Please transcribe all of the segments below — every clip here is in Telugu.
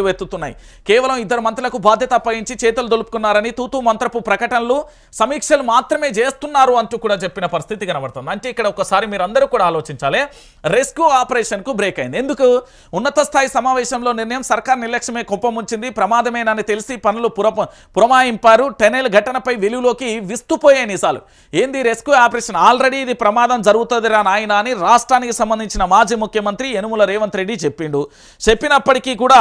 ఎత్తుతున్నాయి కేవలం ఇద్దరు మంత్రులకు బాధ్యత అప్పగించి చేతులు దొలుపుకున్నారని తూతూ మంత్రపు ప్రకటనలు సమీక్షలు మాత్రమే చేస్తున్నారు అంటూ కూడా చెప్పిన పరిస్థితి కనబడుతుంది. అంటే ఇక్కడ ఒకసారి మీరు అందరూ కూడా ఆలోచించాలి. రెస్క్యూ ఆపరేషన్కు బ్రేక్ అయింది. ఎందుకు? ఉన్నత స్థాయి సమావేశంలో నిర్ణయం సర్కార్ నిర్లక్ష్యమే కుప్పముంచింది ప్రమాదమేనని తెలిసి పనులు పురప పురమాయింపారు. టెనెల్ ఘటనపై వెలుగులోకి విస్తుపోయే నిజాలు. ఏంది రెస్క్యూ ఆపరేషన్? ఆల్రెడీ ఇది ప్రమాదం జరుగుతుందిరా నాయన అని రాష్ట్రానికి సంబంధించిన మాజీ ముఖ్యమంత్రి యనుమల రేవంత్ రెడ్డి చెప్పిండు. చెప్పినప్పటికీ కూడా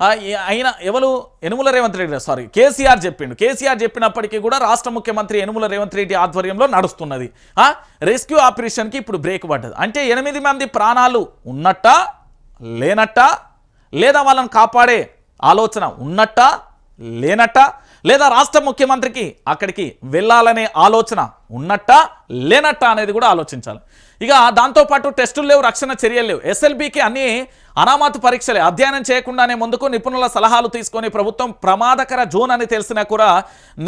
ఆయన ఎవరు? యనుమల రేవంత్ రెడ్డి సారీ కేసీఆర్ చెప్పిండు. కేసీఆర్ చెప్పినప్పటికీ కూడా రాష్ట్ర ముఖ్యమంత్రి యనుమల రేవంత్ రెడ్డి ఆధ్వర్యంలో నడుస్తున్నది. రెస్క్యూ ఆపరేషన్కి ఇప్పుడు బ్రేక్ పడ్డది. అంటే ఎనిమిది మంది ప్రాణాలు ఉన్నట్ట? లేనట్ట? లేదా వాళ్ళని కాపాడే ఆలోచన ఉన్నట్ట? లేనట్ట? లేదా రాష్ట్ర ముఖ్యమంత్రికి అక్కడికి వెళ్ళాలనే ఆలోచన ఉన్నట్ట లేనట్ట అనేది కూడా ఆలోచించాలి. ఇక దాంతోపాటు టెస్టులు లేవు రక్షణ చర్యలు లేవు. ఎస్ఎల్బికి అన్ని అనామతు పరీక్షలే. అధ్యయనం చేయకుండానే ముందుకు నిపుణుల సలహాలు తీసుకొని ప్రభుత్వం ప్రమాదకర జోన్ అని తెలిసినా కూడా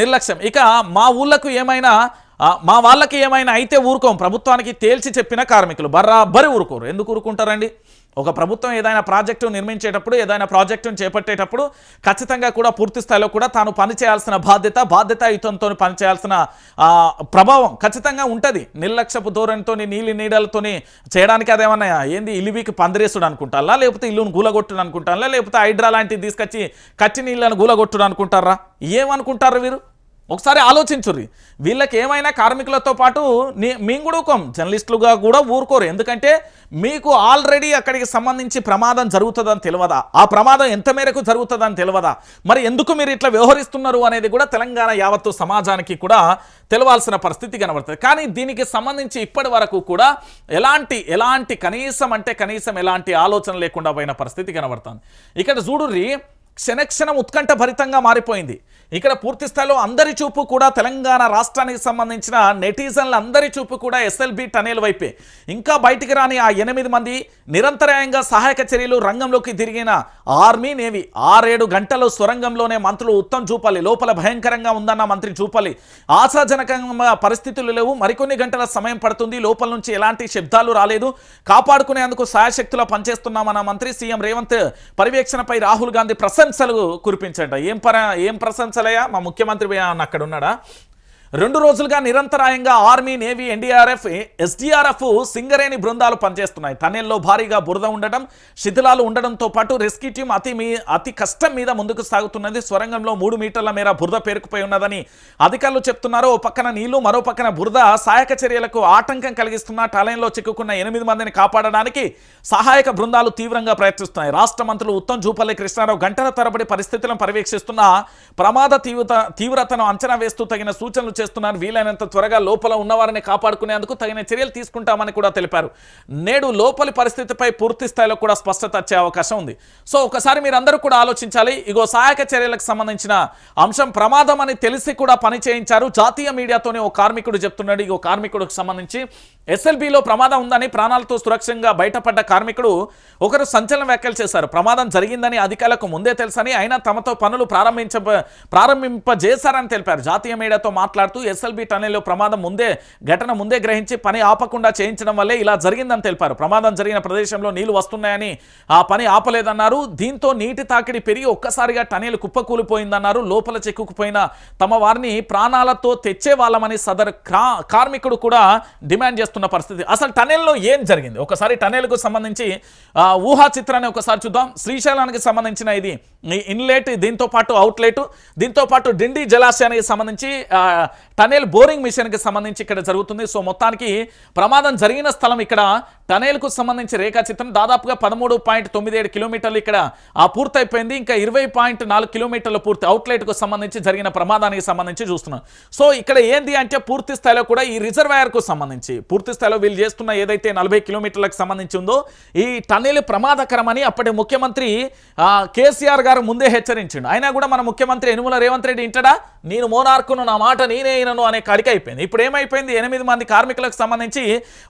నిర్లక్ష్యం. ఇక మా ఊళ్ళకు ఏమైనా మా వాళ్ళకి ఏమైనా అయితే ఊరుకోం. ప్రభుత్వానికి తేల్చి చెప్పిన కార్మికులు. బర్రాబరి ఊరుకోరు. ఎందుకు ఊరుకుంటారండి? ఒక ప్రభుత్వం ఏదైనా ప్రాజెక్టు నిర్మించేటప్పుడు ఏదైనా ప్రాజెక్టును చేపట్టేటప్పుడు ఖచ్చితంగా కూడా పూర్తి స్థాయిలో కూడా తాను పనిచేయాల్సిన బాధ్యత బాధ్యతాయుతంతో పనిచేయాల్సిన ప్రభావం ఖచ్చితంగా ఉంటుంది. నిర్లక్ష్యపు ధోరణితో నీళ్ళు నీడలతోని చేయడానికి అదేమన్నా ఏంది? ఇలివికి పందిరేసుడు అనుకుంటారా? లేకపోతే ఇల్లును గూలగొట్టుడు అనుకుంటారా? లేకపోతే హైడ్రా లాంటివి తీసుకొచ్చి కచ్చి నీళ్ళను గూలగొట్టుడు అనుకుంటారా? ఏమనుకుంటారు వీరు? ఒకసారి ఆలోచించుర్రి. వీళ్ళకి ఏమైనా కార్మికులతో పాటు నీ మేము కూడా ఊకోం జర్నలిస్టులుగా కూడా ఊరుకోరు. ఎందుకంటే మీకు ఆల్రెడీ అక్కడికి సంబంధించి ప్రమాదం జరుగుతుందని తెలియదా? ఆ ప్రమాదం ఎంత మేరకు జరుగుతుందని తెలియదా? మరి ఎందుకు మీరు ఇట్లా వ్యవహరిస్తున్నారు అనేది కూడా తెలంగాణ యావత్తు సమాజానికి కూడా తెలవాల్సిన పరిస్థితి కనబడుతుంది. కానీ దీనికి సంబంధించి ఇప్పటి వరకు కూడా ఎలాంటి ఎలాంటి కనీసం అంటే కనీసం ఎలాంటి ఆలోచన లేకుండా పోయిన పరిస్థితి కనబడుతుంది. ఇక్కడ చూడుర్రి క్షణక్షణం ఉత్కంఠ భరితంగా మారిపోయింది. ఇక్కడ పూర్తి స్థాయిలో అందరి చూపు కూడా తెలంగాణ రాష్ట్రానికి సంబంధించిన నెటిజన్ల అందరి చూపు కూడా ఎస్ఎల్బి టనేల్ వైపే. ఇంకా బయటికి రాని ఆ ఎనిమిది మంది నిరంతరాయంగా సహాయక చర్యలు రంగంలోకి తిరిగిన ఆర్మీ నేవీ ఆరేడు గంటలు సొరంగంలోనే మంత్రులు ఉత్తమ్ చూపాలి లోపల భయంకరంగా ఉందన్న మంత్రి చూపాలి ఆశాజనకంగా పరిస్థితులు లేవు మరికొన్ని గంటల సమయం పడుతుంది లోపల నుంచి ఎలాంటి శబ్దాలు రాలేదు. కాపాడుకునేందుకు సాయశక్తులా పనిచేస్తున్నామన్న మంత్రి సీఎం రేవంత్ పర్యవేక్షణపై రాహుల్ గాంధీ ప్రశంసలు కురిపించట ఏం పర ఏం ప్రశంసలయ్యా? మా ముఖ్యమంత్రి అక్కడ ఉన్నాడా? రెండు రోజులుగా నిరంతరాయంగా army navy NDRF SDRF Singareni బృందాలు పనిచేస్తున్నాయి. టనెల్లో భారీగా బురద ఉండడం శిథిలాలు ఉండడంతో పాటు రెస్క్యూ టీం అతి మీ అతి కష్టం మీద ముందుకు సాగుతున్నది. స్వరంగంలో మూడు మీటర్ల మేర బురద పేరుకుపోయి ఉన్నదని అధికారులు చెప్తున్నారు. ఓ పక్కన నీళ్ళు మరో పక్కన బురద సహాయక చర్యలకు ఆటంకం కలిగిస్తున్న టలయంలో చిక్కుకున్న ఎనిమిది మందిని కాపాడడానికి సహాయక బృందాలు తీవ్రంగా ప్రయత్నిస్తున్నాయి. రాష్ట్ర మంత్రులు ఉత్తమ్ జూపల్లి కృష్ణారావు గంటల తరబడి పరిస్థితులను పర్యవేక్షిస్తున్న ప్రమాద తీవ్రత తీవ్రతను అంచనా వేస్తూ తగిన సూచనలు చేస్తున్నారు వీలైనంత త్వరగా లోపల ఉన్నవారిని కాపాడుకునేందుకు తగిన చర్యలు తీసుకుంటామని కూడా తెలిపారు. నేడు లోపలి పరిస్థితిపై పూర్తి స్థాయిలో కూడా స్పష్టత వచ్చే అవకాశం ఉంది. సో ఒకసారి మీరందరూ కూడా ఆలోచించాలి ఇగో సహాయక చర్యలకు సంబంధించిన అంశం ప్రమాదం అని తెలిసి కూడా పని చేయించారు. జాతీయ మీడియాతోనే ఓ కార్మికుడు చెప్తున్నాడు ఇగో కార్మికుడికి సంబంధించి ఎస్ఎల్బిలో ప్రమాదం ఉందని ప్రాణాలతో సురక్షంగా బయటపడ్డ కార్మికుడు ఒకరు సంచలన వ్యాఖ్యలు చేశారు. ప్రమాదం జరిగిందని అధికారులకు ముందే తెలుసని అయినా తమతో పనులు ప్రారంభించ ప్రారంభింపజేశారని తెలిపారు. జాతీయ మీడియాతో మాట్లాడుతూ ఎస్ఎల్బి టనెల్లో ప్రమాదం ముందే ఘటన ముందే గ్రహించి పని ఆపకుండా చేయించడం వల్లే ఇలా జరిగిందని తెలిపారు. ప్రమాదం జరిగిన ప్రదేశంలో నీళ్ళు వస్తున్నాయని ఆ పని ఆపలేదన్నారు. దీంతో నీటి తాకిడి పెరిగి ఒక్కసారిగా టనెల్ కుప్పకూలిపోయిందన్నారు. లోపల చిక్కుకుపోయిన తమ వారిని ప్రాణాలతో తెచ్చే వాళ్ళమని సదరు కార్మికుడు కూడా డిమాండ్ చేస్తున్నారు. చేస్తున్న పరిస్థితి. అసలు టనెల్లో ఏం జరిగింది? ఒకసారి టనెల్కు సంబంధించి ఊహా చిత్రాన్ని ఒకసారి చూద్దాం. శ్రీశైలానికి సంబంధించిన ఇది. ఇన్లెట్ దీంతో పాటు అవుట్లెట్ దీంతో పాటు డిండి జలాశయానికి సంబంధించి టనెల్ బోరింగ్ మిషన్కి సంబంధించి ఇక్కడ జరుగుతుంది. సో మొత్తానికి ప్రమాదం జరిగిన స్థలం ఇక్కడ టనెల్కు సంబంధించి రేఖాచిత్రం. దాదాపుగా పదమూడు పాయింట్ తొమ్మిది ఏడు కిలోమీటర్లు ఇక్కడ ఆ పూర్తయిపోయింది. ఇంకా ఇరవై పాయింట్ నాలుగు కిలోమీటర్లు పూర్తి అవుట్లెట్కు సంబంధించి జరిగిన ప్రమాదానికి సంబంధించి చూస్తున్నాం. సో ఇక్కడ ఏంది అంటే పూర్తి స్థాయిలో కూడా ఈ రిజర్వాయర్కు సంబంధించి పూర్తి స్థాయిలో వీళ్ళు చేస్తున్న ఏదైతే నలభై కిలోమీటర్లకు సంబంధించి ఉందో ఈ టన్నెల్ ప్రమాదకరమని అప్పటి ముఖ్యమంత్రి కేసీఆర్ గారు ముందే హెచ్చరించిండు. అయినా కూడా మన ముఖ్యమంత్రి యనుమల రేవంత్ రెడ్డి ఇంటడా నేను మోనార్కును నా మాట నేనే అయినను అనే కడిక అయిపోయింది. ఇప్పుడు ఏమైపోయింది? ఎనిమిది మంది కార్మికులకు సంబంధించి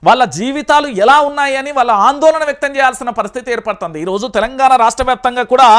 వాళ్ళ జీవితాలు ఎలా ఉన్నాయని వాళ్ళ ఆందోళన వ్యక్తం చేయాల్సిన పరిస్థితి ఏర్పడుతుంది. ఈరోజు తెలంగాణ రాష్ట్ర వ్యాప్తంగా కూడా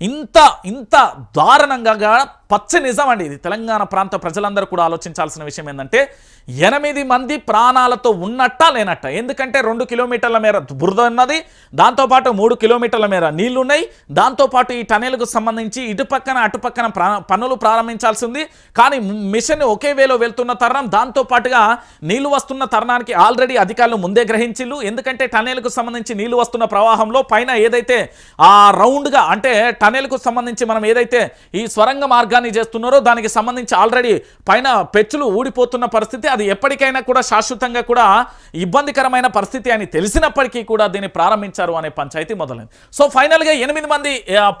ఇంత ఇంత దారుణంగా పచ్చ నిజం అండి ఇది. తెలంగాణ ప్రాంత ప్రజలందరూ కూడా ఆలోచించాల్సిన విషయం ఏంటంటే ఎనిమిది మంది ప్రాణాలతో ఉన్నట్ట లేనట్ట. ఎందుకంటే రెండు కిలోమీటర్ల మేర బురద ఉన్నది దాంతోపాటు మూడు కిలోమీటర్ల మేర నీళ్ళున్నాయి దాంతోపాటు ఈ టనెల్కు సంబంధించి ఇటు పక్కన అటు పక్కన ప్రా- పనులు ప్రారంభించాల్సి ఉంది కానీ మిషన్ ఒకే వేలో వెళ్తున్న తరుణం దాంతోపాటుగా నీళ్ళు వస్తున్న తరుణానికి ఆల్రెడీ అధికారులు ముందే గ్రహించిల్లు ఎందుకంటే టనెల్కు సంబంధించి నీళ్ళు వస్తున్న ప్రవాహంలో పైన ఏదైతే ఆ రౌండ్గా అంటే టనెల్కు సంబంధించి మనం ఏదైతే ఈ స్వరంగ మార్గాన్ని చేస్తున్నారో దానికి సంబంధించి ఆల్రెడీ పైన పెచ్చులు ఊడిపోతున్న పరిస్థితి అది ఎప్పటికైనా కూడా శాశ్వతంగా కూడా ఇబ్బందికరమైన పరిస్థితి అని తెలిసినప్పటికీ కూడా దీన్ని ప్రారంభించారు అనే పంచాయతీ మొదలైంది. సో ఫైనల్గా ఎనిమిది మంది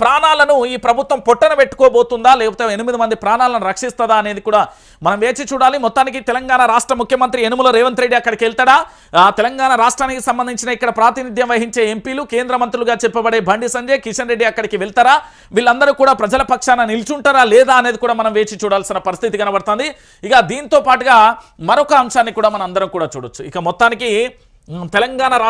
ప్రాణాలను ఈ ప్రభుత్వం పొట్టన పెట్టుకోబోతుందా లేకపోతే ఎనిమిది మంది ప్రాణాలను రక్షిస్తుందా అనేది కూడా మనం వేచి చూడాలి. మొత్తానికి తెలంగాణ రాష్ట్ర ముఖ్యమంత్రి యనుమల రేవంత్ రెడ్డి అక్కడికి వెళ్తాడా? తెలంగాణ రాష్ట్రానికి సంబంధించిన ఇక్కడ ప్రాతినిధ్యం వహించే ఎంపీలు కేంద్ర మంత్రులుగా చెప్పబడే బండి సంజయ్ కిషన్ రెడ్డి అక్కడికి వెళ్తారా? వీళ్ళందరూ కూడా ప్రజల పక్షాన నిల్చుంటారా లేదా అనేది కూడా మనం వేచి చూడాల్సిన పరిస్థితి కనబడుతుంది. ఇక దీంతో పాటుగా మరొక అంశాన్ని కూడా మనం అందరం కూడా చూడొచ్చు. ఇక మొత్తానికి తెలంగాణ